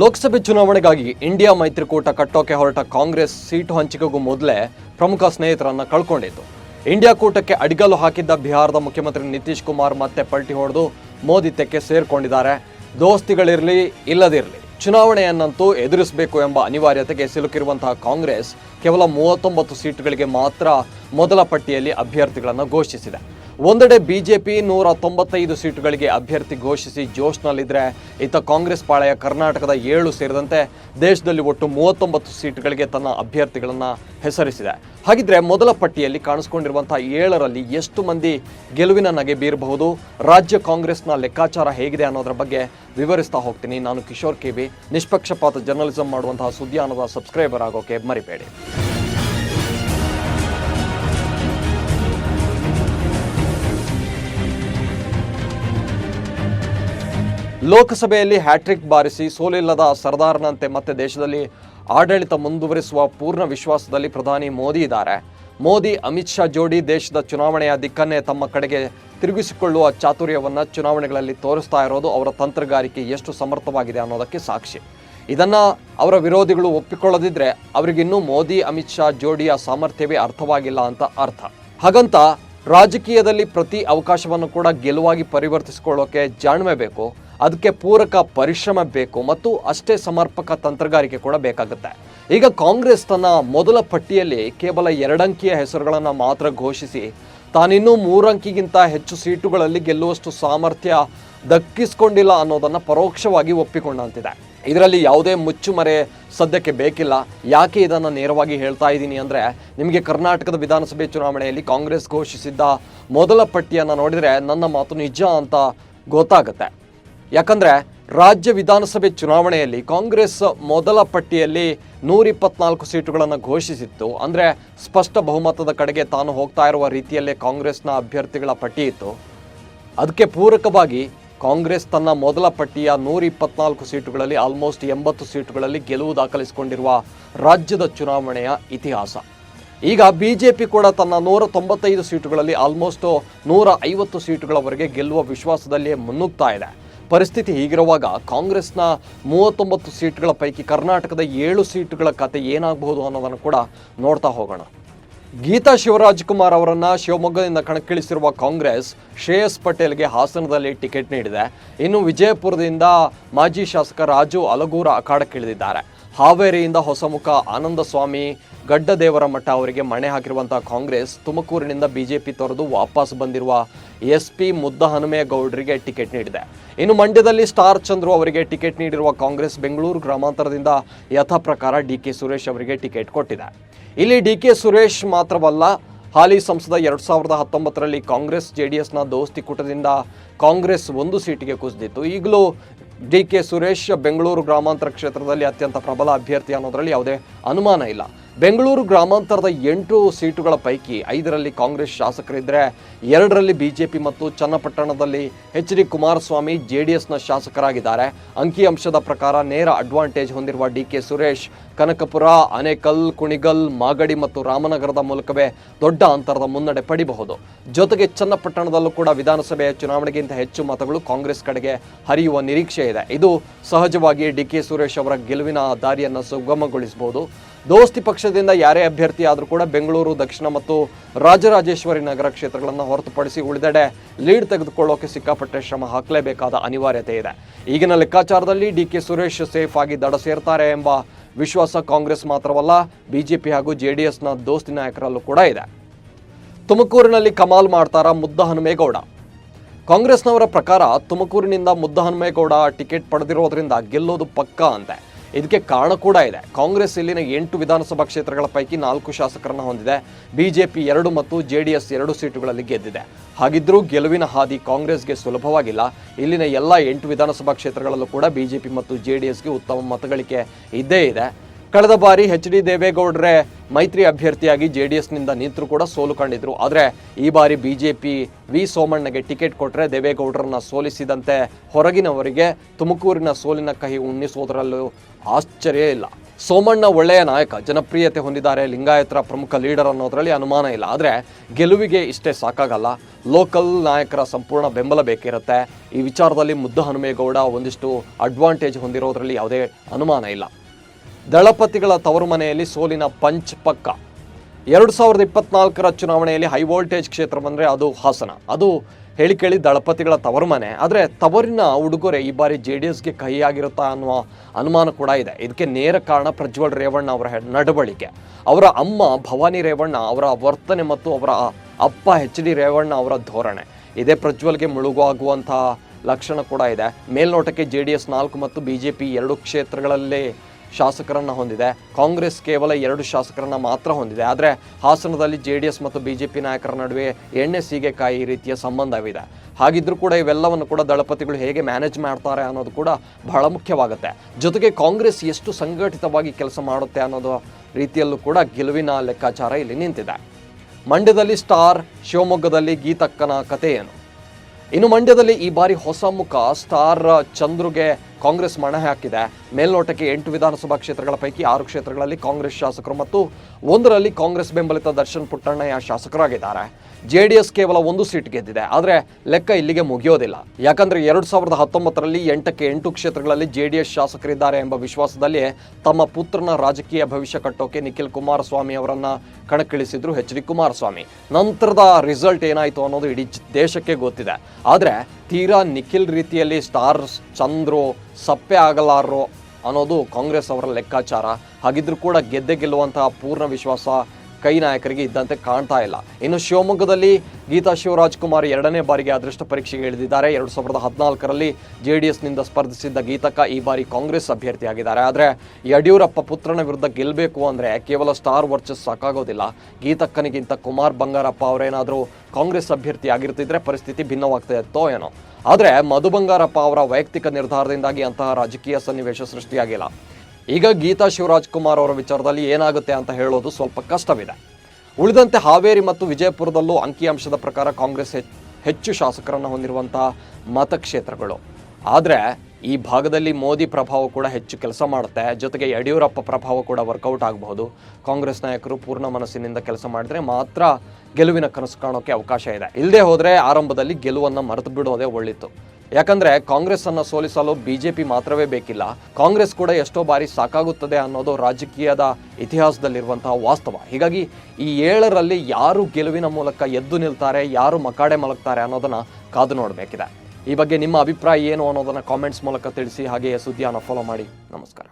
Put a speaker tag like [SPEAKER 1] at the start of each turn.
[SPEAKER 1] ಲೋಕಸಭೆ ಚುನಾವಣೆಗಾಗಿ ಇಂಡಿಯಾ ಮೈತ್ರಿಕೂಟ ಕಟ್ಟೋಕೆ ಹೊರಟ ಕಾಂಗ್ರೆಸ್ ಸೀಟು ಹಂಚಿಕೆಗೂ ಮೊದಲೇ ಪ್ರಮುಖ ಸ್ನೇಹಿತರನ್ನ ಕಳ್ಕೊಂಡಿತ್ತು. ಇಂಡಿಯಾ ಕೂಟಕ್ಕೆ ಅಡಿಗಲ್ಲು ಹಾಕಿದ್ದ ಬಿಹಾರದ ಮುಖ್ಯಮಂತ್ರಿ ನಿತೀಶ್ ಕುಮಾರ್ ಮತ್ತೆ ಪಲ್ಟಿ ಹೊಡೆದು ಮೋದಿ ತೆಕ್ಕೆ ಸೇರ್ಕೊಂಡಿದ್ದಾರೆ. ದೋಸ್ತಿಗಳಿರಲಿ, ಇಲ್ಲದಿರಲಿ, ಚುನಾವಣೆಯನ್ನಂತೂ ಎದುರಿಸಬೇಕು ಎಂಬ ಅನಿವಾರ್ಯತೆಗೆ ಸಿಲುಕಿರುವಂತಹ ಕಾಂಗ್ರೆಸ್ ಕೇವಲ ಮೂವತ್ತೊಂಬತ್ತು ಸೀಟುಗಳಿಗೆ ಮಾತ್ರ ಮೊದಲ ಪಟ್ಟಿಯಲ್ಲಿ ಅಭ್ಯರ್ಥಿಗಳನ್ನು ಘೋಷಿಸಿದೆ. ಒಂದೆಡೆ ಬಿಜೆಪಿ ನೂರ ತೊಂಬತ್ತೈದು ಸೀಟುಗಳಿಗೆ ಅಭ್ಯರ್ಥಿ ಘೋಷಿಸಿ ಜೋಶ್ನಲ್ಲಿದ್ದರೆ ಇತ್ತ ಕಾಂಗ್ರೆಸ್ ಪಾಳೆಯ ಕರ್ನಾಟಕದ ಏಳು ಸೇರಿದಂತೆ ದೇಶದಲ್ಲಿ ಒಟ್ಟು ಮೂವತ್ತೊಂಬತ್ತು ಸೀಟುಗಳಿಗೆ ತನ್ನ ಅಭ್ಯರ್ಥಿಗಳನ್ನು ಹೆಸರಿಸಿದೆ. ಹಾಗಿದ್ರೆ ಮೊದಲ ಪಟ್ಟಿಯಲ್ಲಿ ಕಾಣಿಸ್ಕೊಂಡಿರುವಂಥ ಏಳರಲ್ಲಿ ಎಷ್ಟು ಮಂದಿ ಗೆಲುವಿನ ನಗೆ ಬೀರಬಹುದು, ರಾಜ್ಯ ಕಾಂಗ್ರೆಸ್ನ ಲೆಕ್ಕಾಚಾರ ಹೇಗಿದೆ ಅನ್ನೋದ್ರ ಬಗ್ಗೆ ವಿವರಿಸ್ತಾ ಹೋಗ್ತೀನಿ. ನಾನು ಕಿಶೋರ್ ಕೆಬಿ ನಿಷ್ಪಕ್ಷಪಾತ ಜರ್ನಲಿಸಂ ಮಾಡುವಂತಹ ಸುದ್ದಿಯಾನದ ಸಬ್ಸ್ಕ್ರೈಬರ್ ಆಗೋಕೆ ಮರಿಬೇಡಿ. ಲೋಕಸಭೆಯಲ್ಲಿ ಹ್ಯಾಟ್ರಿಕ್ ಬಾರಿಸಿ ಸೋಲಿಲ್ಲದ ಸರ್ದಾರ್ನಂತೆ ಮತ್ತೆ ದೇಶದಲ್ಲಿ ಆಡಳಿತ ಮುಂದುವರಿಸುವ ಪೂರ್ಣ ವಿಶ್ವಾಸದಲ್ಲಿ ಪ್ರಧಾನಿ ಮೋದಿ ಇದ್ದಾರೆ. ಮೋದಿ, ಅಮಿತ್ ಶಾ ಜೋಡಿ ದೇಶದ ಚುನಾವಣೆಯ ದಿಕ್ಕನ್ನೇ ತಮ್ಮ ಕಡೆಗೆ ತಿರುಗಿಸಿಕೊಳ್ಳುವ ಚಾತುರ್ಯವನ್ನು ಚುನಾವಣೆಗಳಲ್ಲಿ ತೋರಿಸ್ತಾ ಇರೋದು ಅವರ ತಂತ್ರಗಾರಿಕೆ ಎಷ್ಟು ಸಮರ್ಥವಾಗಿದೆ ಅನ್ನೋದಕ್ಕೆ ಸಾಕ್ಷಿ. ಇದನ್ನು ಅವರ ವಿರೋಧಿಗಳು ಒಪ್ಪಿಕೊಳ್ಳದಿದ್ದರೆ ಅವರಿಗಿನ್ನೂ ಮೋದಿ, ಅಮಿತ್ ಶಾ ಜೋಡಿಯ ಸಾಮರ್ಥ್ಯವೇ ಅರ್ಥವಾಗಿಲ್ಲ ಅಂತ ಅರ್ಥ. ಹಾಗಂತ ರಾಜಕೀಯದಲ್ಲಿ ಪ್ರತಿ ಅವಕಾಶವನ್ನು ಕೂಡ ಗೆಲುವಾಗಿ ಪರಿವರ್ತಿಸಿಕೊಳ್ಳೋಕೆ ಜಾಣ್ಮೆ ಬೇಕು. ಅದಕ್ಕೆ ಪೂರಕ ಪರಿಶ್ರಮ ಬೇಕು ಮತ್ತು ಅಷ್ಟೇ ಸಮರ್ಪಕ ತಂತ್ರಗಾರಿಕೆ ಕೂಡ ಬೇಕಾಗುತ್ತೆ. ಈಗ ಕಾಂಗ್ರೆಸ್ ತನ್ನ ಮೊದಲ ಪಟ್ಟಿಯಲ್ಲಿ ಕೇವಲ ಎರಡಂಕಿಯ ಹೆಸರುಗಳನ್ನು ಮಾತ್ರ ಘೋಷಿಸಿ, ತಾನಿನ್ನೂ ಮೂರಂಕಿಗಿಂತ ಹೆಚ್ಚು ಸೀಟುಗಳಲ್ಲಿ ಗೆಲ್ಲುವಷ್ಟು ಸಾಮರ್ಥ್ಯ ದಕ್ಕಿಸ್ಕೊಂಡಿಲ್ಲ ಅನ್ನೋದನ್ನು ಪರೋಕ್ಷವಾಗಿ ಒಪ್ಪಿಕೊಂಡಂತಿದೆ. ಇದರಲ್ಲಿ ಯಾವುದೇ ಮುಚ್ಚುಮರೆ ಸದ್ಯಕ್ಕೆ ಬೇಕಿಲ್ಲ. ಯಾಕೆ ಇದನ್ನು ನೇರವಾಗಿ ಹೇಳ್ತಾ ಇದ್ದೀನಿ ಅಂದರೆ, ನಿಮಗೆ ಕರ್ನಾಟಕದ ವಿಧಾನಸಭೆ ಚುನಾವಣೆಯಲ್ಲಿ ಕಾಂಗ್ರೆಸ್ ಘೋಷಿಸಿದ್ದ ಮೊದಲ ಪಟ್ಟಿಯನ್ನು ನೋಡಿದರೆ ನನ್ನ ಮಾತು ನಿಜ ಅಂತ ಗೊತ್ತಾಗುತ್ತೆ. ಯಾಕಂದರೆ ರಾಜ್ಯ ವಿಧಾನಸಭೆ ಚುನಾವಣೆಯಲ್ಲಿ ಕಾಂಗ್ರೆಸ್ ಮೊದಲ ಪಟ್ಟಿಯಲ್ಲಿ ನೂರಿಪ್ಪತ್ನಾಲ್ಕು ಸೀಟುಗಳನ್ನು ಘೋಷಿಸಿತ್ತು. ಅಂದರೆ ಸ್ಪಷ್ಟ ಬಹುಮತದ ಕಡೆಗೆ ತಾನು ಹೋಗ್ತಾ ಇರುವ ರೀತಿಯಲ್ಲೇ ಕಾಂಗ್ರೆಸ್ನ ಅಭ್ಯರ್ಥಿಗಳ ಪಟ್ಟಿ ಇತ್ತು. ಅದಕ್ಕೆ ಪೂರಕವಾಗಿ ಕಾಂಗ್ರೆಸ್ ತನ್ನ ಮೊದಲ ಪಟ್ಟಿಯ ನೂರ ಇಪ್ಪತ್ನಾಲ್ಕು ಸೀಟುಗಳಲ್ಲಿ ಆಲ್ಮೋಸ್ಟ್ ಎಂಬತ್ತು ಸೀಟುಗಳಲ್ಲಿ ಗೆಲುವು ದಾಖಲಿಸಿಕೊಂಡಿರುವ ರಾಜ್ಯದ ಚುನಾವಣೆಯ ಇತಿಹಾಸ. ಈಗ ಬಿ ಜೆ ಪಿ ಕೂಡ ತನ್ನ ನೂರ ತೊಂಬತ್ತೈದು ಸೀಟುಗಳಲ್ಲಿ ಆಲ್ಮೋಸ್ಟ್ ನೂರ ಐವತ್ತು ಸೀಟುಗಳವರೆಗೆ ಗೆಲ್ಲುವ ವಿಶ್ವಾಸದಲ್ಲಿಯೇ ಮುನ್ನುಗ್ತಾ ಇದೆ. ಪರಿಸ್ಥಿತಿ ಹೀಗಿರುವಾಗ ಕಾಂಗ್ರೆಸ್ನ ಮೂವತ್ತೊಂಬತ್ತು ಸೀಟ್ಗಳ ಪೈಕಿ ಕರ್ನಾಟಕದ ಏಳು ಸೀಟುಗಳ ಕತೆ ಏನಾಗಬಹುದು ಅನ್ನೋದನ್ನು ಕೂಡ ನೋಡ್ತಾ ಹೋಗೋಣ. ಗೀತಾ ಶಿವರಾಜ್ ಕುಮಾರ್ ಅವರನ್ನ ಶಿವಮೊಗ್ಗದಿಂದ ಕಣಕ್ಕಿಳಿಸಿರುವ ಕಾಂಗ್ರೆಸ್ ಶ್ರೇಯಸ್ ಪಟೇಲ್ಗೆ ಹಾಸನದಲ್ಲಿ ಟಿಕೆಟ್ ನೀಡಿದೆ. ಇನ್ನು ವಿಜಯಪುರದಿಂದ ಮಾಜಿ ಶಾಸಕ ರಾಜು ಅಲಗೂರ ಅಖಾಡಕ್ಕಿಳಿದಿದ್ದಾರೆ. ಹಾವೇರಿಯಿಂದ ಹೊಸಮುಖ ಆನಂದ ಸ್ವಾಮಿ ಗಡ್ಡದೇವರ ಮಠ ಅವರಿಗೆ ಮಣೆ ಹಾಕಿರುವಂತಹ ಕಾಂಗ್ರೆಸ್ ತುಮಕೂರಿನಿಂದ ಬಿಜೆಪಿ ತೊರೆದು ವಾಪಸ್ ಬಂದಿರುವ ಎಸ್ ಪಿ ಮುದ್ದ ಹನುಮೇಗೌಡರಿಗೆ ಟಿಕೆಟ್ ನೀಡಿದೆ. ಇನ್ನು ಮಂಡ್ಯದಲ್ಲಿ ಸ್ಟಾರ್ ಚಂದ್ರು ಅವರಿಗೆ ಟಿಕೆಟ್ ನೀಡಿರುವ ಕಾಂಗ್ರೆಸ್ ಬೆಂಗಳೂರು ಗ್ರಾಮಾಂತರದಿಂದ ಯಥಾ ಪ್ರಕಾರ ಡಿ ಕೆ ಸುರೇಶ್ ಅವರಿಗೆ ಟಿಕೆಟ್ ಕೊಟ್ಟಿದೆ. ಇಲ್ಲಿ ಡಿ ಕೆ ಸುರೇಶ್ ಮಾತ್ರವಲ್ಲ, ಹಾಲಿ ಸಂಸದ ಎರಡು ಸಾವಿರದ ಹತ್ತೊಂಬತ್ತರಲ್ಲಿ ಕಾಂಗ್ರೆಸ್ ಜೆ ಡಿ ಎಸ್ನ ದೋಸ್ತಿ ಕೂಟದಿಂದ ಕಾಂಗ್ರೆಸ್ ಒಂದು ಸೀಟಿಗೆ ಕುಸಿದಿತ್ತು. ಈಗಲೂ ಡಿ ಕೆ ಸುರೇಶ್ ಬೆಂಗಳೂರು ಗ್ರಾಮಾಂತರ ಕ್ಷೇತ್ರದಲ್ಲಿ ಅತ್ಯಂತ ಪ್ರಬಲ ಅಭ್ಯರ್ಥಿ ಅನ್ನೋದರಲ್ಲಿ ಯಾವುದೇ ಅನುಮಾನ ಇಲ್ಲ. ಬೆಂಗಳೂರು ಗ್ರಾಮಾಂತರದ ಎಂಟು ಸೀಟುಗಳ ಪೈಕಿ ಐದರಲ್ಲಿ ಕಾಂಗ್ರೆಸ್ ಶಾಸಕರಿದ್ದರೆ ಎರಡರಲ್ಲಿ ಬಿಜೆಪಿ ಮತ್ತು ಚನ್ನಪಟ್ಟಣದಲ್ಲಿ H D Kumaraswamy J D ಎಸ್ನ ಶಾಸಕರಾಗಿದ್ದಾರೆ ಅಂಕಿಅಂಶದ ಪ್ರಕಾರ ನೇರ ಅಡ್ವಾಂಟೇಜ್ ಹೊಂದಿರುವ ಡಿ ಕೆ ಸುರೇಶ್, ಕನಕಪುರ ಅನೇಕಲ್ ಕುಣಿಗಲ್, ಮಾಗಡಿ ಮತ್ತು ರಾಮನಗರದ ಮೂಲಕವೇ ದೊಡ್ಡ ಅಂತರದ ಮುನ್ನಡೆ ಪಡಿಬಹುದು. ಜೊತೆಗೆ ಚನ್ನಪಟ್ಟಣದಲ್ಲೂ ಕೂಡ ವಿಧಾನಸಭೆಯ ಚುನಾವಣೆಗಿಂತ ಹೆಚ್ಚು ಮತಗಳು ಕಾಂಗ್ರೆಸ್ ಕಡೆಗೆ ಹರಿಯುವ ನಿರೀಕ್ಷೆ ಇದೆ. ಇದು ಸಹಜವಾಗಿ ಡಿ ಕೆ ಸುರೇಶ್ ಅವರ ಗೆಲುವಿನ ದಾರಿಯನ್ನು ಸುಗಮಗೊಳಿಸಬಹುದು. ದೋಸ್ತಿ ಪಕ್ಷದಿಂದ ಯಾರೇ ಅಭ್ಯರ್ಥಿ ಆದರೂ ಕೂಡ ಬೆಂಗಳೂರು, ದಕ್ಷಿಣ ಮತ್ತು ರಾಜರಾಜೇಶ್ವರಿ ನಗರ ಕ್ಷೇತ್ರಗಳನ್ನು ಹೊರತುಪಡಿಸಿ ಉಳಿದೆಡೆ ಲೀಡ್ ತೆಗೆದುಕೊಳ್ಳೋಕೆ ಸಿಕ್ಕಾಪಟ್ಟೆ ಶ್ರಮ ಹಾಕಲೇಬೇಕಾದ ಅನಿವಾರ್ಯತೆ ಇದೆ. ಈಗಿನ ಲೆಕ್ಕಾಚಾರದಲ್ಲಿ ಡಿ ಕೆ ಸುರೇಶ್ ಸೇಫ್ ಆಗಿ ದಡ ಸೇರ್ತಾರೆ ಎಂಬ ವಿಶ್ವಾಸ ಕಾಂಗ್ರೆಸ್ ಮಾತ್ರವಲ್ಲ, ಬಿಜೆಪಿ ಹಾಗೂ ಜೆ ಡಿ ಎಸ್ನ ದೋಸ್ತಿ ನಾಯಕರಲ್ಲೂ ಕೂಡ ಇದೆ. ತುಮಕೂರಿನಲ್ಲಿ ಕಮಾಲ್ ಮಾಡ್ತಾರ ಮುದ್ದ ಹನುಮೇಗೌಡ. ಕಾಂಗ್ರೆಸ್ನವರ ಪ್ರಕಾರ ತುಮಕೂರಿನಿಂದ ಮುದ್ದ ಹನುಮೇಗೌಡ ಟಿಕೆಟ್ ಪಡೆದಿರೋದ್ರಿಂದ ಗೆಲ್ಲೋದು ಪಕ್ಕಾ ಅಂತೆ. ಇದಕ್ಕೆ ಕಾರಣ ಕೂಡ ಇದೆ. ಕಾಂಗ್ರೆಸ್ ಇಲ್ಲಿನ ಎಂಟು ವಿಧಾನಸಭಾ ಕ್ಷೇತ್ರಗಳ ಪೈಕಿ ನಾಲ್ಕು ಶಾಸಕರನ್ನು ಹೊಂದಿದೆ. ಬಿಜೆಪಿ ಎರಡು ಮತ್ತು ಜೆಡಿಎಸ್ ಎರಡು ಸೀಟುಗಳಲ್ಲಿ ಗೆದ್ದಿದೆ. ಹಾಗಿದ್ರೂ ಗೆಲುವಿನ ಹಾದಿ ಕಾಂಗ್ರೆಸ್ಗೆ ಸುಲಭವಾಗಿಲ್ಲ. ಇಲ್ಲಿನ ಎಲ್ಲ ಎಂಟು ವಿಧಾನಸಭಾ ಕ್ಷೇತ್ರಗಳಲ್ಲೂ ಕೂಡ ಬಿಜೆಪಿ ಮತ್ತು ಜೆಡಿಎಸ್ಗೆ ಉತ್ತಮ ಮತಗಳಿಕೆ ಇದ್ದೇ ಇದೆ. ಕಳೆದ ಬಾರಿ ಎಚ್ ಡಿ ದೇವೇಗೌಡರೇ ಮೈತ್ರಿ ಅಭ್ಯರ್ಥಿಯಾಗಿ ಜೆ ಡಿ ಎಸ್ನಿಂದ ನಿಂತರೂ ಕೂಡ ಸೋಲು ಕಂಡಿದ್ರು. ಆದರೆ ಈ ಬಾರಿ ಬಿ ಜೆ ಪಿ ವಿ ಸೋಮಣ್ಣಗೆ ಟಿಕೆಟ್ ಕೊಟ್ಟರೆ ದೇವೇಗೌಡರನ್ನ ಸೋಲಿಸಿದಂತೆ ಹೊರಗಿನವರಿಗೆ ತುಮಕೂರಿನ ಸೋಲಿನ ಕಹಿ ಉಣ್ಣಿಸುವುದರಲ್ಲೂ ಆಶ್ಚರ್ಯ ಇಲ್ಲ. ಸೋಮಣ್ಣ ಒಳ್ಳೆಯ ನಾಯಕ, ಜನಪ್ರಿಯತೆ ಹೊಂದಿದ್ದಾರೆ, ಲಿಂಗಾಯತರ ಪ್ರಮುಖ ಲೀಡರ್ ಅನ್ನೋದರಲ್ಲಿ ಅನುಮಾನ ಇಲ್ಲ. ಆದರೆ ಗೆಲುವಿಗೆ ಇಷ್ಟೇ ಸಾಕಾಗಲ್ಲ. ಲೋಕಲ್ ನಾಯಕರ ಸಂಪೂರ್ಣ ಬೆಂಬಲ ಬೇಕಿರುತ್ತೆ. ಈ ವಿಚಾರದಲ್ಲಿ ಮುದ್ದು ಹನುಮೇಗೌಡ ಒಂದಿಷ್ಟು ಅಡ್ವಾಂಟೇಜ್ ಹೊಂದಿರೋದರಲ್ಲಿ ಯಾವುದೇ ಅನುಮಾನ ಇಲ್ಲ. ದಳಪತಿಗಳ ತವರು ಮನೆಯಲ್ಲಿ ಸೋಲಿನ ಪಂಚ್ ಪಕ್ಕ. ಎರಡು ಸಾವಿರದ ಇಪ್ಪತ್ನಾಲ್ಕರ ಚುನಾವಣೆಯಲ್ಲಿ ಹೈ ವೋಲ್ಟೇಜ್ ಕ್ಷೇತ್ರ ಬಂದರೆ ಅದು ಹಾಸನ. ಅದು ಹೇಳಿ ಕೇಳಿ ದಳಪತಿಗಳ ತವರು ಮನೆ. ಆದರೆ ತವರಿನ ಉಡುಗೊರೆ ಈ ಬಾರಿ ಜೆ ಡಿ ಎಸ್ಗೆ ಕಹಿಯಾಗಿರುತ್ತಾ ಅನ್ನುವ ಅನುಮಾನ ಕೂಡ ಇದೆ. ಇದಕ್ಕೆ ನೇರ ಕಾರಣ ಪ್ರಜ್ವಲ್ ರೇವಣ್ಣ ಅವರ ನಡವಳಿಕೆ. ಅವರ ಅಮ್ಮ ಭವಾನಿ ರೇವಣ್ಣ ಅವರ ವರ್ತನೆ ಮತ್ತು ಅವರ ಅಪ್ಪ ಎಚ್ ಡಿ ರೇವಣ್ಣ ಅವರ ಧೋರಣೆ. ಇದೇ ಪ್ರಜ್ವಲ್ಗೆ ಮುಳುಗಾಗುವಂತಹ ಲಕ್ಷಣ ಕೂಡ ಇದೆ. ಮೇಲ್ನೋಟಕ್ಕೆ ಜೆ ಡಿ ಎಸ್ ನಾಲ್ಕು ಮತ್ತು ಬಿ ಜೆ ಪಿ ಎರಡು ಕ್ಷೇತ್ರಗಳಲ್ಲಿ ಶಾಸಕರನ್ನ ಹೊಂದಿದೆ. ಕಾಂಗ್ರೆಸ್ ಕೇವಲ ಎರಡು ಶಾಸಕರನ್ನು ಮಾತ್ರ ಹೊಂದಿದೆ. ಆದರೆ ಹಾಸನದಲ್ಲಿ ಜೆ ಡಿ ಎಸ್ ಮತ್ತು ಬಿಜೆಪಿ ನಾಯಕರ ನಡುವೆ ಎಣ್ಣೆ ಸೀಗೆಕಾಯಿ ರೀತಿಯ ಸಂಬಂಧವಿದೆ. ಹಾಗಿದ್ರೂ ಕೂಡ ಇವೆಲ್ಲವನ್ನು ಕೂಡ ದಳಪತಿಗಳು ಹೇಗೆ ಮ್ಯಾನೇಜ್ ಮಾಡ್ತಾರೆ ಅನ್ನೋದು ಕೂಡ ಬಹಳ ಮುಖ್ಯವಾಗುತ್ತೆ. ಜೊತೆಗೆ ಕಾಂಗ್ರೆಸ್ ಎಷ್ಟು ಸಂಘಟಿತವಾಗಿ ಕೆಲಸ ಮಾಡುತ್ತೆ ಅನ್ನೋದು ರೀತಿಯಲ್ಲೂ ಕೂಡ ಗೆಲುವಿನ ಲೆಕ್ಕಾಚಾರ ಇಲ್ಲಿ ನಿಂತಿದೆ. ಮಂಡ್ಯದಲ್ಲಿ ಸ್ಟಾರ್ ಶಿವಮೊಗ್ಗದಲ್ಲಿ ಗೀತಕ್ಕನ ಕತೆ ಏನು? ಇನ್ನು ಮಂಡ್ಯದಲ್ಲಿ ಈ ಬಾರಿ ಹೊಸ ಮುಖ ಸ್ಟಾರ್ ಚಂದ್ರುಗೆ ಕಾಂಗ್ರೆಸ್ ಮಣೆ ಹಾಕಿದೆ. ಮೇಲ್ನೋಟಕ್ಕೆ ಎಂಟು ವಿಧಾನಸಭಾ ಕ್ಷೇತ್ರಗಳ ಪೈಕಿ ಆರು ಕ್ಷೇತ್ರಗಳಲ್ಲಿ ಕಾಂಗ್ರೆಸ್ ಶಾಸಕರು ಮತ್ತು ಒಂದರಲ್ಲಿ ಕಾಂಗ್ರೆಸ್ ಬೆಂಬಲಿತ ದರ್ಶನ್ ಪುಟ್ಟಣ್ಣಯ್ಯ ಶಾಸಕರಾಗಿದ್ದಾರೆ. ಜೆ ಡಿ ಎಸ್ ಕೇವಲ ಒಂದು ಸೀಟ್ ಗೆದ್ದಿದೆ. ಆದರೆ ಲೆಕ್ಕ ಇಲ್ಲಿಗೆ ಮುಗಿಯೋದಿಲ್ಲ. ಯಾಕಂದ್ರೆ ಎರಡು ಸಾವಿರದ ಹತ್ತೊಂಬತ್ತರಲ್ಲಿ ಎಂಟಕ್ಕೆ ಎಂಟು ಕ್ಷೇತ್ರಗಳಲ್ಲಿ ಜೆ ಡಿ ಎಸ್ ಶಾಸಕರಿದ್ದಾರೆ ಎಂಬ ವಿಶ್ವಾಸದಲ್ಲಿ ತಮ್ಮ ಪುತ್ರನ ರಾಜಕೀಯ ಭವಿಷ್ಯ ಕಟ್ಟೋಕೆ ನಿಖಿಲ್ ಕುಮಾರಸ್ವಾಮಿ ಅವರನ್ನ ಕಣಕ್ಕಿಳಿಸಿದ್ರು ಎಚ್ ಡಿ ಕುಮಾರಸ್ವಾಮಿ. ನಂತರದ ರಿಸಲ್ಟ್ ಏನಾಯಿತು ಅನ್ನೋದು ಇಡೀ ದೇಶಕ್ಕೆ ಗೊತ್ತಿದೆ. ಆದರೆ ತೀರಾ ನಿಖಿಲ್ ರೀತಿಯಲ್ಲಿ ಸ್ಟಾರ್ಸ್, ಚಂದ್ರು, ಸಪ್ಪೆ ಆಗಲಾರರು ಅನ್ನೋದು ಕಾಂಗ್ರೆಸ್ ಅವರ ಲೆಕ್ಕಾಚಾರ. ಹಾಗಿದ್ರೂ ಕೂಡ ಗೆದ್ದೆ ಗೆಲ್ಲುವಂತಹ ಪೂರ್ಣ ವಿಶ್ವಾಸ ಕೈ ನಾಯಕರಿಗೆ ಇದ್ದಂತೆ ಕಾಣ್ತಾ ಇಲ್ಲ. ಇನ್ನು ಶಿವಮೊಗ್ಗದಲ್ಲಿ ಗೀತಾ ಶಿವರಾಜ್ ಕುಮಾರ್ ಎರಡನೇ ಬಾರಿಗೆ ಅದೃಷ್ಟ ಪರೀಕ್ಷೆಗೆ ಇಳಿದಿದ್ದಾರೆ. ಎರಡು ಸಾವಿರದ ಹದಿನಾಲ್ಕರಲ್ಲಿ ಜೆ ಡಿ ಎಸ್ನಿಂದ ಸ್ಪರ್ಧಿಸಿದ್ದ ಗೀತಕ್ಕ ಈ ಬಾರಿ ಕಾಂಗ್ರೆಸ್ ಅಭ್ಯರ್ಥಿಯಾಗಿದ್ದಾರೆ. ಆದರೆ ಯಡಿಯೂರಪ್ಪ ಪುತ್ರನ ವಿರುದ್ಧ ಗೆಲ್ಲಬೇಕು ಅಂದರೆ ಕೇವಲ ಸ್ಟಾರ್ ವರ್ಚಸ್ ಸಾಕಾಗೋದಿಲ್ಲ. ಗೀತಕ್ಕನಿಗಿಂತ ಕುಮಾರ್ ಬಂಗಾರಪ್ಪ ಅವರೇನಾದರೂ ಕಾಂಗ್ರೆಸ್ ಅಭ್ಯರ್ಥಿ ಆಗಿರ್ತಿದ್ರೆ ಪರಿಸ್ಥಿತಿ ಭಿನ್ನವಾಗ್ತಾ ಇತ್ತೋ ಏನೋ. ಆದರೆ ಮಧು ಬಂಗಾರಪ್ಪ ಅವರ ವೈಯಕ್ತಿಕ ನಿರ್ಧಾರದಿಂದಾಗಿ ಅಂತಹ ರಾಜಕೀಯ ಸನ್ನಿವೇಶ ಸೃಷ್ಟಿಯಾಗಿಲ್ಲ. ಈಗ ಗೀತಾ ಶಿವರಾಜ್ ಕುಮಾರ್ ಅವರ ವಿಚಾರದಲ್ಲಿ ಏನಾಗುತ್ತೆ ಅಂತ ಹೇಳೋದು ಸ್ವಲ್ಪ ಕಷ್ಟವಿದೆ. ಉಳಿದಂತೆ ಹಾವೇರಿ ಮತ್ತು ವಿಜಯಪುರದಲ್ಲೂ ಅಂಕಿಅಂಶದ ಪ್ರಕಾರ ಕಾಂಗ್ರೆಸ್ ಹೆಚ್- ಹೆಚ್ಚು ಶಾಸಕರನ್ನು ಹೊಂದಿರುವಂತಹ ಮತಕ್ಷೇತ್ರಗಳು. ಆದರೆ ಈ ಭಾಗದಲ್ಲಿ ಮೋದಿ ಪ್ರಭಾವ ಕೂಡ ಹೆಚ್ಚು ಕೆಲಸ ಮಾಡುತ್ತೆ. ಜೊತೆಗೆ ಯಡಿಯೂರಪ್ಪ ಪ್ರಭಾವ ಕೂಡ ವರ್ಕೌಟ್ ಆಗಬಹುದು. ಕಾಂಗ್ರೆಸ್ ನಾಯಕರು ಪೂರ್ಣ ಮನಸ್ಸಿನಿಂದ ಕೆಲಸ ಮಾಡಿದ್ರೆ ಮಾತ್ರ ಗೆಲುವಿನ ಕನಸು ಕಾಣೋಕೆ ಅವಕಾಶ ಇದೆ. ಇಲ್ಲದೆ ಹೋದರೆ ಆರಂಭದಲ್ಲಿ ಗೆಲುವನ್ನು ಮರೆತು ಬಿಡೋದೇ ಒಳ್ಳಿತ್ತು ಯಾಕಂದ್ರೆ ಕಾಂಗ್ರೆಸ್ ಅನ್ನ ಸೋಲಿಸಲು ಬಿಜೆಪಿ ಮಾತ್ರವೇ ಬೇಕಿಲ್ಲ. ಕಾಂಗ್ರೆಸ್ ಕೂಡ ಎಷ್ಟೋ ಬಾರಿ ಸಾಕಾಗುತ್ತದೆ ಅನ್ನೋದು ರಾಜಕೀಯದ ಇತಿಹಾಸದಲ್ಲಿರುವಂತಹ ವಾಸ್ತವ. ಹೀಗಾಗಿ ಈ ಏಳರಲ್ಲಿ ಯಾರು ಗೆಲುವಿನ ಮೂಲಕ ಎದ್ದು ನಿಲ್ತಾರೆ, ಯಾರು ಮಕಾಡೆ ಮಲಗ್ತಾರೆ ಅನ್ನೋದನ್ನ ಕಾದು ನೋಡಬೇಕಿದೆ. ಈ ಬಗ್ಗೆ ನಿಮ್ಮ ಅಭಿಪ್ರಾಯ ಏನು ಅನ್ನೋದನ್ನ ಕಾಮೆಂಟ್ಸ್ ಮೂಲಕ ತಿಳಿಸಿ, ಹಾಗೆಯೇ ಸುದ್ದಿಯನ್ನು ಫಾಲೋ ಮಾಡಿ. ನಮಸ್ಕಾರ.